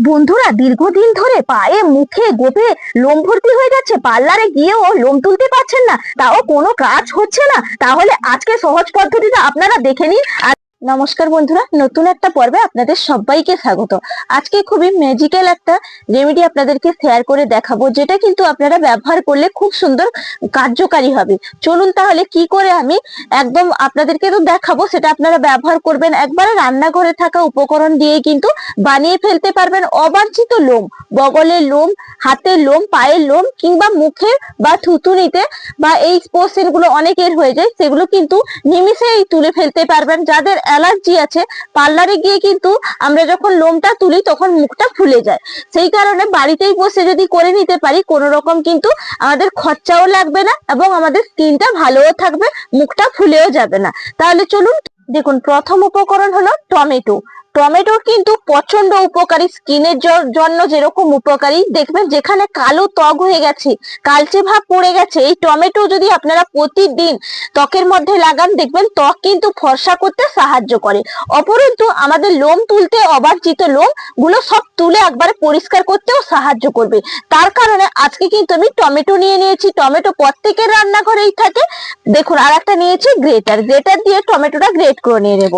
বন্ধুরা, দীর্ঘদিন ধরে পায়ে, মুখে, গোপে লোম ভর্তি হয়ে যাচ্ছে। পার্লারে গিয়েও লোম তুলতে পারছেন না। তাও কোনো কাজ হচ্ছে না। তাহলে আজকে সহজ পদ্ধতিটা আপনারা দেখে নিন। আর নমস্কার বন্ধুরা, নতুন একটা পর্বে আপনাদের সবাইকে স্বাগত। আজকে খুবই ম্যাজিক্যাল একটা রেমেডি আপনাদেরকে শেয়ার করে দেখাবো, যেটা কিন্তু আপনারা ব্যবহার করলে খুব সুন্দর কার্যকারী হবে। চলুন তাহলে কি করে আমি একদম আপনাদেরকে তো দেখাবো, সেটা আপনারা ব্যবহার করবেন। একবারে রান্নাঘরে থাকা উপকরণ দিয়ে কিন্তু বানিয়ে ফেলতে পারবেন। অবাঞ্ছিত লোম, বগলের লোম, হাতের লোম, পায়ের লোম, কিংবা মুখে বা থুতুনিতে বা এই পোর্শনগুলো অনেকের হয়ে যায়, সেগুলো কিন্তু নিমিষেই তুলে ফেলতে পারবেন। যাদের অ্যালার্জি আছে পার্লারে গিয়ে কিন্তু আমরা যখন লোমটা তুলি তখন মুখটা ফুলে যায়। সেই কারণে বাড়িতেই বসে যদি করে নিতে পারি, কোনো রকম কিন্তু আমাদের খরচাও লাগবে না এবং আমাদের স্কিনটা ভালোও থাকবে, মুখটা ফুলেও যাবে না। তাহলে চলুন, দেখুন, প্রথম উপকরণ হলো টমেটো। টমেটো কিন্তু প্রচণ্ড উপকারী স্কিনের জন্য যেরকম উপকারী। দেখবেন যেখানে কালো ত্বক হয়ে গেছে, কালচে ভাব পড়ে গেছে, এই টমেটো যদি আপনারা প্রতিদিন ত্বকের মধ্যে লাগান, দেখবেন ত্বক কিন্তু ফর্সা করতে সাহায্য করে। অপরন্তু আমাদের লোম তুলতে অবাঞ্ছিত লোমগুলো সব তুলে একবারে পরিষ্কার করতেও সাহায্য করবে। তার কারণে আজকে কিন্তু আমি টমেটো নিয়ে নিয়েছি। টমেটো প্রত্যেকের রান্নাঘরেই থাকে। দেখুন আর একটা নিয়েছি গ্রেটার। গ্রেটার দিয়ে টমেটোটা গ্রেট করে নিয়ে নেব।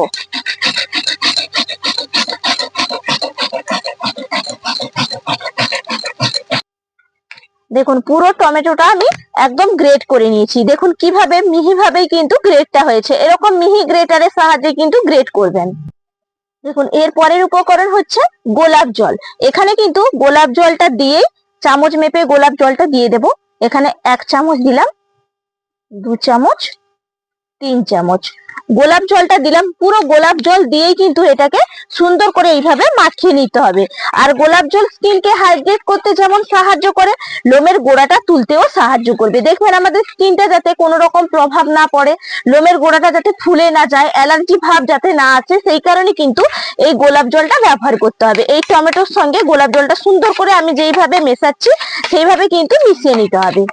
দেখুন, পুরো টমেটোটা আমি একদম গ্রেট করে নিয়েছি। দেখুন কীভাবে মিহি ভাবে কিন্তু গ্রেটটা হয়েছে। এরকম মিহি গ্রেটারের সাহায্যে কিন্তু গ্রেট করবেন। দেখুন, এর পরের উপকরণ হচ্ছে গোলাপ জল। এখানে কিন্তু গোলাপ জলটা দিয়ে, চামচ মেপে গোলাপ জলটা দিয়ে দেব। এখানে এক চামচ দিলাম, দু চামচ, তিন চামচ। গোলাপ জলটা দিলাম, পুরো গোলাপ জল দিয়েই কিন্তু এটাকে সুন্দর করে এইভাবে মাখিয়ে নিতে হবে। আর গোলাপ জল স্কিনকে হাইড্রেট করতে যেমন সাহায্য করে, লোমের গোড়াটা তুলতেও সাহায্য করবে। দেখবেন আমাদের স্কিনটা যাতে কোনো রকম প্রভাব না পড়ে, লোমের গোড়াটা যাতে ফুলে না যায় অ্যালার্জি ভাব যাতে না আছে সেই কারণে কিন্তু এই গোলাপ জলটা ব্যবহার করতে হবে। এই টমেটোর সঙ্গে গোলাপ জলটা সুন্দর করে আমি যেইভাবে মেশাচ্ছি, সেইভাবে কিন্তু মিশিয়ে নিতে হবে।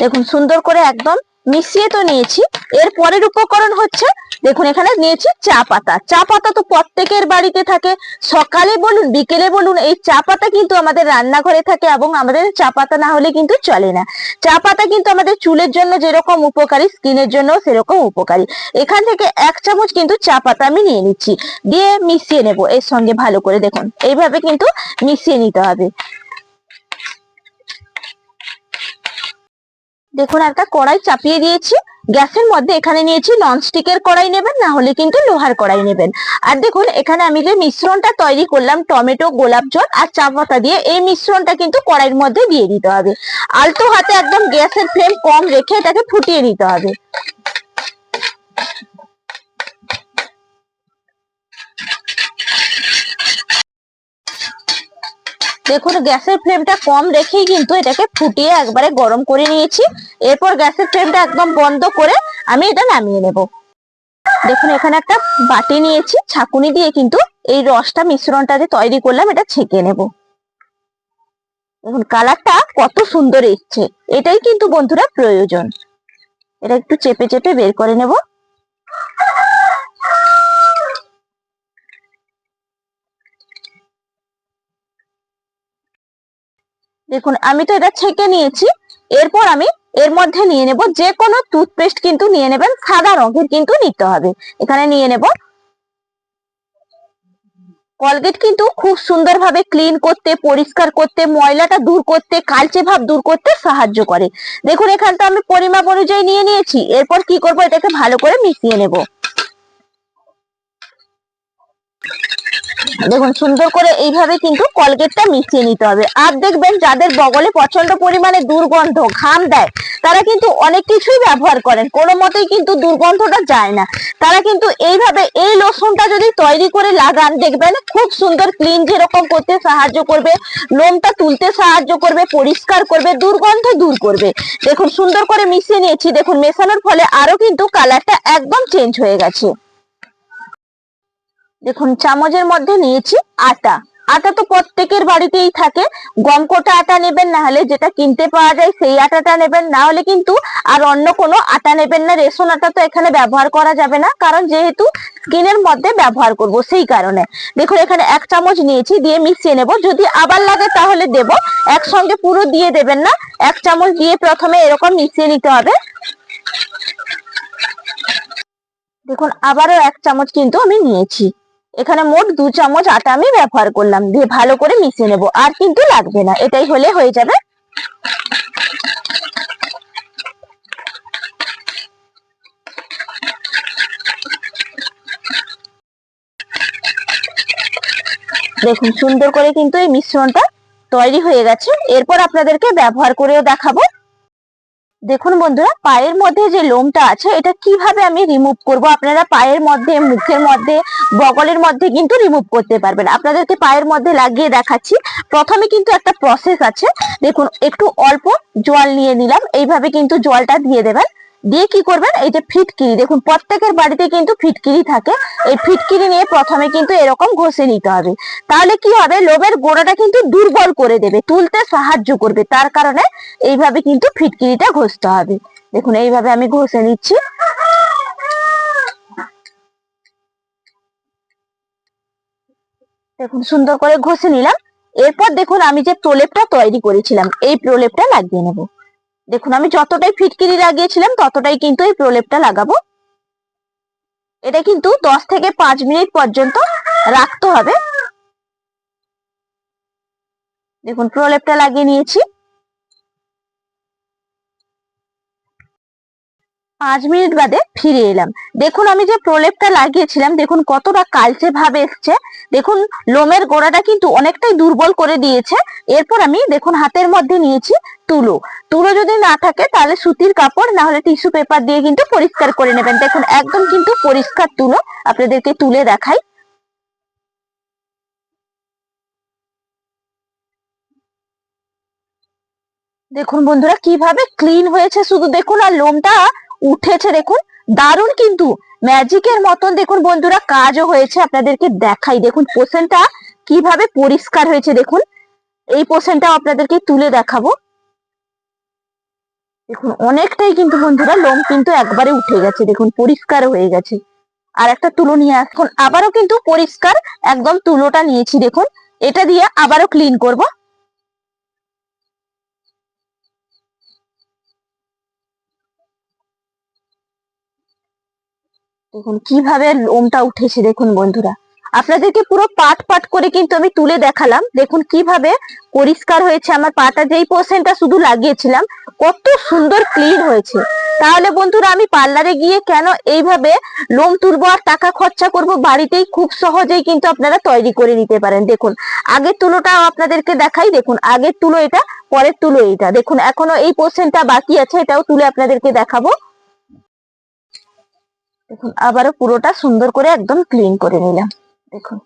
দেখুন, সুন্দর করে একদম মিশিয়ে তো নিয়েছি। এর পরের উপকরণ হচ্ছে, দেখুন, এখানে নিয়েছি চা পাতা। চা পাতা তো প্রত্যেকের বাড়িতে থাকে। সকালে বলুন, বিকেলে বলুন, এই চা পাতা কিন্তু আমাদের রান্নাঘরে থাকে এবং আমাদের চা পাতা না হলে কিন্তু চলে না। চা পাতা কিন্তু আমাদের চুলের জন্য যেরকম উপকারী, স্কিনের জন্য সেরকম উপকারী। এখান থেকে এক চামচ কিন্তু চা পাতা আমি নিয়ে নিচ্ছি। দিয়ে মিশিয়ে নেব, এর সঙ্গে ভালো করে। দেখুন, এইভাবে কিন্তু মিশিয়ে নিতে হবে। দেখুন একটা কড়াই চাপিয়ে দিয়েছি। গ্যাসের মধ্যে এখানে নিয়েছি ননস্টিকের কড়াই নেবেন, না হলে কিন্তু লোহার কড়াই নেবেন। আর দেখুন, এখানে আমি যে মিশ্রণটা তৈরি করলাম, টমেটো, গোলাপ জল আর চা পাতা দিয়ে, এই মিশ্রণটা কিন্তু কড়াইয়ের মধ্যে দিয়ে দিতে হবে। আলতো হাতে একদম গ্যাসের ফ্লেম কম রেখে এটাকে ফুটিয়ে নিতে হবে। দেখুন, গ্যাসের ফ্লেমটা কম রেখেই কিন্তু এটাকে ফুটিয়ে একবারে গরম করে নিয়েছি। এরপর গ্যাসের ফ্লেমটা একদম বন্ধ করে আমি এটা নামিয়ে নেব। দেখুন, এখানে একটা বাটি নিয়েছি, ছাকুনি দিয়ে কিন্তু এই রসটা মিশ্রণটা যে তৈরি করলাম, এটা ছেঁকে নেব। দেখুন, কালারটা কত সুন্দর এসছে। এটাই কিন্তু বন্ধুরা প্রয়োজন। এটা একটু চেপে চেপে বের করে নেব। দেখুন, আমি তো এটা ছেঁকে নিয়েছি। এরপর আমি এর মধ্যে নিয়ে নেব যে কোনো টুথপেস্ট কিন্তু নিয়ে নেবেন, সাদা রঙের কিন্তু নিতে হবে। এখানে নিয়ে নেব। কলগেট কিন্তু খুব সুন্দরভাবে ক্লিন করতে, পরিষ্কার করতে, ময়লাটা দূর করতে, কালচে ভাব দূর করতে সাহায্য করে। দেখুন, এখানটা আমি পরিমাপ অনুযায়ী নিয়ে নিয়েছি। এরপর কি করব? এটাকে ভালো করে মিশিয়ে নেব। দেখুন, সুন্দর করে এইভাবে কিন্তু কলগেটটা মিশিয়ে নিতে হবে। আর দেখবেন, যাদের বগলে প্রচণ্ড পরিমাণে দুর্গন্ধ, ঘাম দেয়, তারা কিন্তু অনেক কিছুই ব্যবহার করেন। কোনো মতেই কিন্তু দুর্গন্ধটা যায় না। তারা কিন্তু এইভাবে এই লোশনটা যদি তৈরি করে লাগান, দেখবেন খুব সুন্দর ক্লিন যেরকম করতে সাহায্য করবে, লোমটা তুলতে সাহায্য করবে, পরিষ্কার করবে, দুর্গন্ধ দূর করবে। দেখুন, সুন্দর করে মিশিয়ে নিয়েছি। দেখুন, মেশানোর ফলে আরও কিন্তু কালারটা একদম চেঞ্জ হয়ে গেছে। দেখুন, চামচের মধ্যে নিয়েছি আটা। আটা তো প্রত্যেকের বাড়িতেই থাকে। গম কোটা আটা নেবেন, না হলে যেটা কিনতে পাওয়া যায় সেই আটাটা নেবেন। না হলে কিন্তু আর অন্য কোনো আটা নেবেন না। রেশন আটা তো এখানে ব্যবহার করা যাবে না, কারণ যেহেতু স্কিনের মধ্যে ব্যবহার করব সেই কারণে। দেখুন, এখানে এক চামচ নিয়েছি, দিয়ে মিশিয়ে নেব। যদি আবার লাগে তাহলে দেব। একসঙ্গে পুরো দিয়ে দেবেন না। এক চামচ দিয়ে প্রথমে এরকম মিশিয়ে নিতে হবে। দেখুন, আবারও এক চামচ কিন্তু আমি নিয়েছি। এখানে মোট দু চামচ আটা আমি ব্যবহার করলাম, দিয়ে ভালো করে মিশিয়ে নেব, আর কিন্তু লাগবে না, এটাই হলে হয়ে যাবে। দেখুন, সুন্দর করে কিন্তু এই মিশ্রণটা তৈরি হয়ে গেছে। এরপর আপনাদেরকে ব্যবহার করেও দেখাবো। দেখুন বন্ধুরা, পায়ের মধ্যে যে লোমটা আছে, এটা কীভাবে আমি রিমুভ করব? আপনারা পায়ের মধ্যে, মুখের মধ্যে, বগলের মধ্যে কিন্তু রিমুভ করতে পারবেন। আপনাদেরকে পায়ের মধ্যে লাগিয়ে দেখাচ্ছি। প্রথমে কিন্তু একটা প্রসেস আছে। দেখুন, একটু অল্প জল নিয়ে নিলাম। এইভাবে কিন্তু জলটা দিয়ে দেবেন। দিয়ে কি করবেন? এই যে ফিটকিরি, দেখুন প্রত্যেকের বাড়িতে কিন্তু ফিটকিরি থাকে। এই ফিটকিরি নিয়ে প্রথমে কিন্তু এরকম ঘষে নিতে হবে। তাহলে কি হবে? লোমের গোড়াটা কিন্তু দুর্বল করে দেবে, তুলতে সাহায্য করবে। তার কারণে এইভাবে কিন্তু ফিটকিরিটা ঘষতে হবে। দেখুন, এইভাবে আমি ঘষে নিচ্ছি। দেখুন, সুন্দর করে ঘষে নিলাম। এরপর দেখুন, আমি যে প্রলেপটা তৈরি করেছিলাম, এই প্রলেপটা লাগিয়ে নেব। দেখুন, আমি যতটাই ফিটকিরি লাগিয়েছিলাম, ততটাই কিন্তু এই প্রলেপটা লাগাবো। এটা কিন্তু দশ থেকে পাঁচ মিনিট পর্যন্ত রাখতে হবে। দেখুন, প্রলেপটা লাগিয়ে নিয়েছি। পাঁচ মিনিট বাদে ফিরে এলাম। দেখুন, আমি যে প্রলেপটা লাগিয়েছিলাম, দেখুন কতটা কালচে ভাবে এসছে। দেখুন, লোমের গোড়াটা কিন্তু অনেকটাই দুর্বল করে দিয়েছে। এরপর আমি, দেখুন, হাতের মধ্যে নিয়েছি তুলো। তুলো যদি না থাকে, তাহলে সুতির কাপড়, না হলে টিস্যু পেপার দিয়ে কিন্তু পরিষ্কার করে নেবেন। দেখুন, একদম কিন্তু পরিষ্কার তুলো। আপনাদেরকে তুলে দেখাই। দেখুন বন্ধুরা, কীভাবে ক্লিন হয়েছে শুধু দেখুন, আর লোমটা উঠেছে দেখুন। দারুণ কিন্তু ম্যাজিকের মতন দেখুন বন্ধুরা কাজও হয়েছে আপনাদেরকে দেখাই। দেখুন পোষণটা কীভাবে পরিষ্কার হয়েছে দেখুন। এই পোষণটাও আপনাদেরকে তুলে দেখাবো। দেখুন অনেকটাই কিন্তু বন্ধুরা লোম কিন্তু একবারে উঠে গেছে। দেখুন পরিষ্কার হয়ে গেছে। আর একটা তুলো নিয়ে আসুন আবারও কিন্তু পরিষ্কার একদম তুলোটা নিয়েছি। দেখুন, এটা দিয়ে আবারও ক্লিন করব। দেখুন, কীভাবে লোমটা উঠেছে দেখুন বন্ধুরা। আপনাদেরকে পুরো পাট পাট করে কিন্তু আমি তুলে দেখালাম। দেখুন কীভাবে পরিষ্কার হয়েছে আমার পাটা। যেই পোর্শনটা শুধু লাগিয়েছিলাম, কত সুন্দর ক্লিন হয়েছে। তাহলে বন্ধুরা, আমি পার্লারে গিয়ে কেন এইভাবে লোম তুলবো আর টাকা খরচা করব বাড়িতেই খুব সহজেই কিন্তু আপনারা তৈরি করে নিতে পারেন। দেখুন, আগের তুলোটাও আপনাদেরকে দেখাই। দেখুন, আগের তুলো এটা, পরের তুলো এটা দেখুন, এখনও এই পোর্শনটা বাকি আছে, এটাও তুলে আপনাদেরকে দেখাবো। দেখুন, আবারও পুরোটা সুন্দর করে একদম ক্লিন করে নিলাম। দেখুন,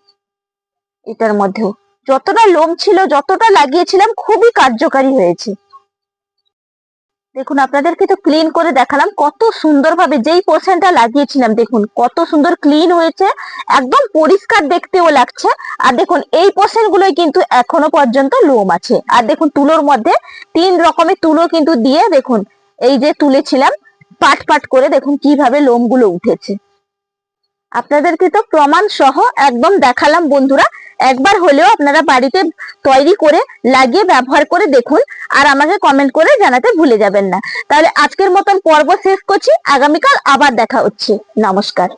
এটার মধ্যেও যতটা লোম ছিল, যতটা লাগিয়েছিলাম, খুবই কার্যকারী হয়েছে। দেখুন, আপনাদেরকে তো ক্লিন করে দেখালাম কত সুন্দরভাবে, যেই পোর্শনটা লাগিয়েছিলাম, দেখুন, কত সুন্দর ক্লিন হয়েছে, একদম পরিষ্কার দেখতেও লাগছে। আর দেখুন, এই পোর্শন গুলোই কিন্তু এখনও পর্যন্ত লোম আছে। আর দেখুন, তুলোর মধ্যে তিন রকমের তুলো কিন্তু দিয়ে, দেখুন, এই যে তুলেছিলাম পাট পাট করে দেখুন কীভাবে লোমগুলো উঠেছে। আপনাদেরকে তো প্রমাণ সহ একদম দেখালাম বন্ধুরা, একবার হলেও আপনারা বাড়িতে তৈরি করে লাগিয়ে ব্যবহার করে দেখুন আর আমাকে কমেন্ট করে জানাতে ভুলে যাবেন না। তাহলে আজকের মতন পর্ব শেষ করছি, আগামীকাল আবার দেখা হচ্ছে। নমস্কার।